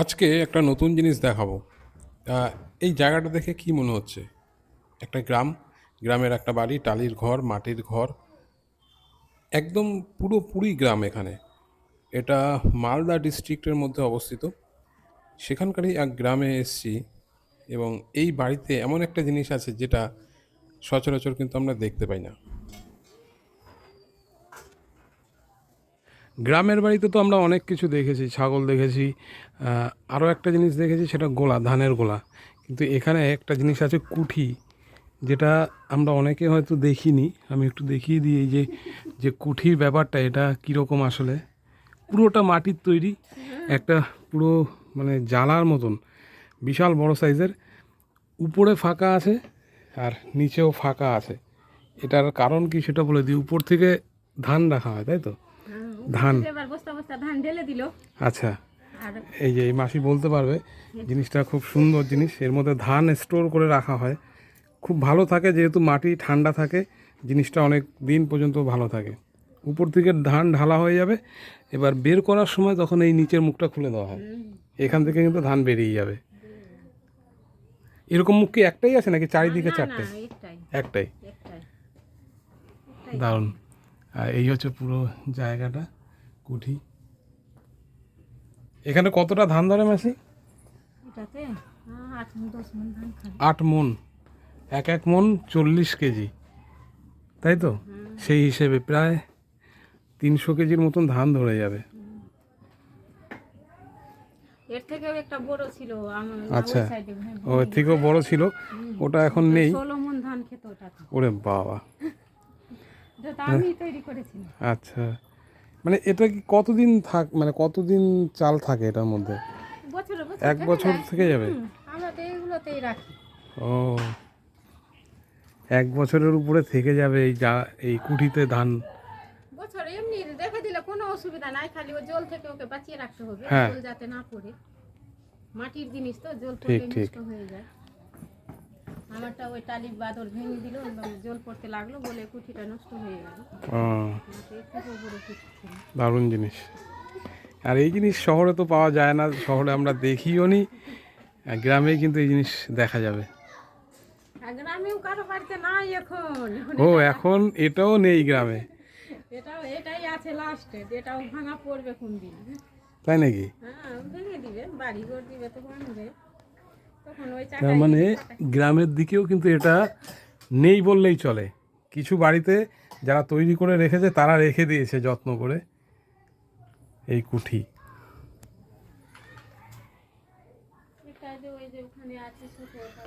আজকে একটা নতুন জিনিস দেখাবো। এই জায়গাটা দেখে কি মনে হচ্ছে? একটা গ্রাম, গ্রামের একটা বাড়ি, টালির ঘর, মাটির ঘর, একদম পুরোপুরি গ্রাম এখানে। এটা মালদা ডিস্ট্রিক্টের মধ্যে অবস্থিত। সেখানকারই এক গ্রামে এসেছি এবং এই বাড়িতে এমন একটা জিনিস আছে যেটা সচরাচর কিন্তু আমরা দেখতে পাই না। গ্রামের বাড়িতে তো আমরা অনেক কিছু দেখেছি, ছাগল দেখেছি আরও একটা জিনিস দেখেছি সেটা গোলা, ধানের গোলা। কিন্তু এখানে একটা জিনিস আছে কুঠি, যেটা আমরা অনেকে হয়তো দেখিনি। আমি একটু দেখিয়ে দিই যে যে কুঠির ব্যাপারটা, এটা কীরকম আসলে? পুরোটা মাটির তৈরি, একটা পুরো মানে জ্বালার মতন, বিশাল বড় সাইজের। উপরে ফাঁকা আছে আর নিচেও ফাঁকা আছে। এটার কারণ কি সেটা বলে দিই, উপর থেকে ধান রাখা হয়, তাই তো? ধান। এবার বস্তা বস্তা ধান ঢেলে দিল। আচ্ছা। এই যে এই মাসি বলতে পারবে জিনিসটা খুব সুন্দর জিনিস। এর মধ্যে ধান স্টোর করে রাখা হয়। খুব ভালো থাকে যেহেতু মাটি ঠান্ডা থাকে জিনিসটা অনেক দিন পর্যন্ত ভালো থাকে। উপর থেকে ধান ঢালা হয়ে যাবে। এবার বের করার সময় তখন এই নিচের মুখটা খুলে দেওয়া হয়। এখান থেকে কিন্তু ধান বেরিয়ে যাবে। এরকম মুখ কি একটাই আছে নাকি? চারিদিকে চারটে? একটাই। দারুণ। আর এই হচ্ছে পুরো জায়গাটা। কুঠি। এখানে কতটা ধান ধরে মাসি? এটাতে? আট মণ, মন এক এক মন চল্লিশ কেজি। তাই তো? সেই হিসেবে প্রায় তিনশো কেজির মতন ধান ধরে যাবে। এর থেকেও একটা বড় ছিল আচ্ছা। হ্যাঁ, ও এর থেকেও বড় ছিল? ওটা এখন নেই? ওরে বাবা। আচ্ছা। মানে এটা কি কতদিন থাক মানে কতদিন চাল থাকে এটার মধ্যে? এক বছর থেকে যাবে? ও এক বছরের উপরে থেকে যাবে এই যা এই কুঠিতে ধান? বছর এমনি রেখে দিলে কোনো অসুবিধা নাই খালি ও জল থেকে ওকে বাঁচিয়ে রাখতে হবে হ্যাঁ। জল যাতে না পড়ে। মাটির জিনিস তো জল ঠিক। নষ্ট হয়ে যায়। আমারটা ওই টালি বাদর ভেঙে দিল জল পড়তে লাগল বলে কুঠিটা নষ্ট হয়ে গেল। দারুণ জিনিস। আর এই জিনিস শহরে তো পাওয়া যায় না শহরে আমরা দেখিও নি গ্রামে কিন্তু এই জিনিস দেখা যাবে। গ্রামেও কারও বাড়িতে নাই এখন। ও এখন এটাও নেই গ্রামে। এটাও এটাই আছে লাস্টে এটাও ভাঙা পড়বে কোন দিন তাই নাকি? হ্যাঁ ভেঙে দিবে বাড়ি ঘর দিবে তো ভাঙবে। তার মানে গ্রামের দিকেও কিন্তু এটা নেই বললেই চলে। কিছু বাড়িতে যারা তৈরি করে রেখেছে তারা রেখে দিয়েছে যত্ন করে এই কুঠি। ওই যে ওখানে আছে ছোট ওটা